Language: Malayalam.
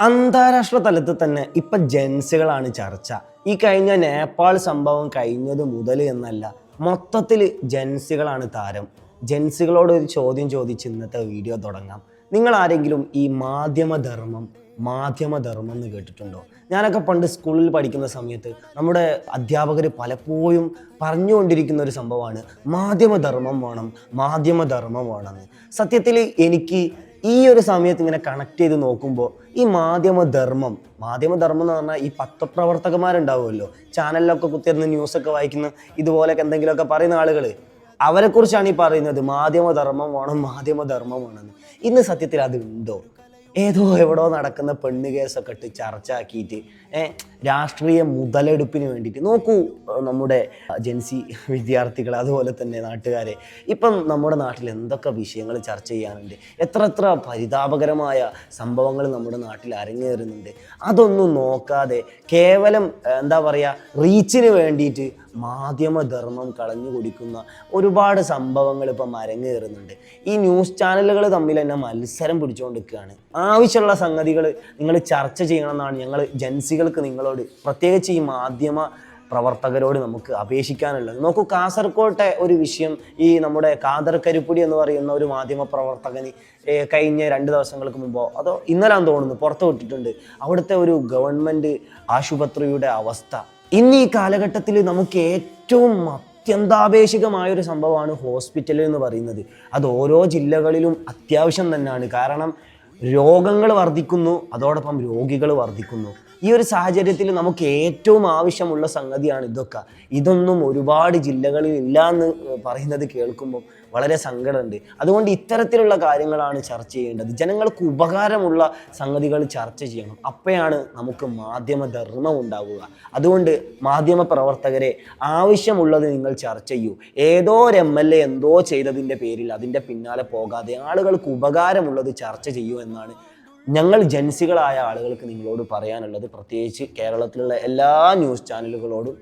അന്താരാഷ്ട്ര തലത്തിൽ തന്നെ ഇപ്പൊ ജെൻസുകളാണ് ചർച്ച. ഈ കഴിഞ്ഞ നേപ്പാൾ സംഭവം കഴിഞ്ഞത് മുതൽ എന്നല്ല മൊത്തത്തിൽ ജെൻസുകളാണ് താരം. ജെൻസുകളോട് ഒരു ചോദ്യം ചോദിച്ച് ഇന്നത്തെ വീഡിയോ തുടങ്ങാം. നിങ്ങൾ ആരെങ്കിലും ഈ മാധ്യമധർമ്മം മാധ്യമധർമ്മം എന്ന് കേട്ടിട്ടുണ്ടോ? ഞാനൊക്കെ പണ്ട് സ്കൂളിൽ പഠിക്കുന്ന സമയത്ത് നമ്മുടെ അധ്യാപകർ പലപ്പോഴും പറഞ്ഞുകൊണ്ടിരിക്കുന്ന ഒരു സംഭവമാണ് മാധ്യമധർമ്മം വേണം മാധ്യമധർമ്മം വേണമെന്ന് സത്യത്തിൽ എനിക്ക് ഈ ഒരു സമയത്ത് ഇങ്ങനെ കണക്ട് ചെയ്ത് നോക്കുമ്പോൾ ഈ മാധ്യമധർമ്മം മാധ്യമധർമ്മം എന്ന് പറഞ്ഞാൽ ഈ പത്രപ്രവർത്തകന്മാരുണ്ടാവുമല്ലോ. ചാനലിലൊക്കെ കുത്തിയിരുന്ന് ന്യൂസൊക്കെ വായിക്കുന്ന ഇതുപോലെയൊക്കെ എന്തെങ്കിലുമൊക്കെ പറയുന്ന ആളുകൾ അവരെക്കുറിച്ചാണ് ഈ പറയുന്നത് മാധ്യമധർമ്മം വേണം മാധ്യമധർമ്മം വേണമെന്ന് ഇന്ന് സത്യത്തിൽ അത് ഉണ്ടോ? ഏതോ എവിടോ നടക്കുന്ന പെണ്ണ് കേസൊക്കെ ഇട്ട് ചർച്ച ആക്കിയിട്ട് രാഷ്ട്രീയ മുതലെടുപ്പിന് വേണ്ടിയിട്ട്. നോക്കൂ നമ്മുടെ ജൻസി വിദ്യാർത്ഥികൾ അതുപോലെ തന്നെ നാട്ടുകാരെ. ഇപ്പം നമ്മുടെ നാട്ടിൽ എന്തൊക്കെ വിഷയങ്ങൾ ചർച്ച ചെയ്യാനുണ്ട്? എത്ര എത്ര പരിതാപകരമായ സംഭവങ്ങൾ നമ്മുടെ നാട്ടിൽ അരങ്ങേറുന്നുണ്ട്. അതൊന്നും നോക്കാതെ കേവലം എന്താ പറയുക റീച്ചിന് വേണ്ടിയിട്ട് മാധ്യമധർമ്മം കളഞ്ഞു കുടിക്കുന്ന ഒരുപാട് സംഭവങ്ങൾ ഇപ്പം അരങ്ങേറുന്നുണ്ട്. ഈ ന്യൂസ് ചാനലുകൾ തമ്മിൽ തന്നെ മത്സരം പിടിച്ചുകൊണ്ടിരിക്കുകയാണ്. ആവശ്യമുള്ള സംഗതികൾ നിങ്ങൾ ചർച്ച ചെയ്യണമെന്നാണ് ഞങ്ങൾ ജൻസികൾക്ക് നിങ്ങളോട് പ്രത്യേകിച്ച് ഈ മാധ്യമ പ്രവർത്തകരോട് നമുക്ക് അപേക്ഷിക്കാനുള്ളത്. നോക്കൂ കാസർകോട്ടെ ഒരു വിഷയം. ഈ നമ്മുടെ കാദർ കരിപ്പുടി എന്ന് പറയുന്ന ഒരു മാധ്യമ പ്രവർത്തകന് കഴിഞ്ഞ രണ്ട് ദിവസങ്ങൾക്ക് മുമ്പോ അതോ ഇന്നലാന്ന് തോന്നുന്നു പുറത്തു വിട്ടിട്ടുണ്ട്. അവിടുത്തെ ഒരു ഗവൺമെന്റ് ആശുപത്രിയുടെ അവസ്ഥ. ഇന്ന് ഈ കാലഘട്ടത്തിൽ നമുക്ക് ഏറ്റവും അത്യന്താപേക്ഷികമായ ഒരു സംഭവമാണ് ഹോസ്പിറ്റൽ എന്ന് പറയുന്നത്. അത് ഓരോ ജില്ലകളിലും അത്യാവശ്യം തന്നെയാണ്. കാരണം രോഗങ്ങൾ വർദ്ധിക്കുന്നു അതോടൊപ്പം രോഗികൾ വർദ്ധിക്കുന്നു. ഈ ഒരു സാഹചര്യത്തിൽ നമുക്ക് ഏറ്റവും ആവശ്യമുള്ള സംഗതിയാണ് ഇതൊക്കെ. ഇതൊന്നും ഒരുപാട് ജില്ലകളിൽ ഇല്ല എന്ന് പറയുന്നത് കേൾക്കുമ്പോൾ വളരെ സങ്കടമുണ്ട്. അതുകൊണ്ട് ഇത്തരത്തിലുള്ള കാര്യങ്ങളാണ് ചർച്ച ചെയ്യേണ്ടത്. ജനങ്ങൾക്ക് ഉപകാരമുള്ള സംഗതികൾ ചർച്ച ചെയ്യണം. അപ്പോഴാണ് നമുക്ക് മാധ്യമധർമ്മം ഉണ്ടാവുക. അതുകൊണ്ട് മാധ്യമ പ്രവർത്തകരെ ആവശ്യമുള്ളത് നിങ്ങൾ ചർച്ച ചെയ്യൂ. ഏതോ ഒരു എം എൽ എ എന്തോ ചെയ്തതിന്റെ പേരിൽ അതിന്റെ പിന്നാലെ പോകാതെ ആളുകൾക്ക് ഉപകാരമുള്ളത് ചർച്ച ചെയ്യൂ എന്നാണ് ഞങ്ങൾ ജൻസികളായ ആളുകൾക്ക് നിങ്ങളോട് പറയാനുള്ളത് പ്രത്യേകിച്ച് കേരളത്തിലുള്ള എല്ലാ ന്യൂസ് ചാനലുകളോടും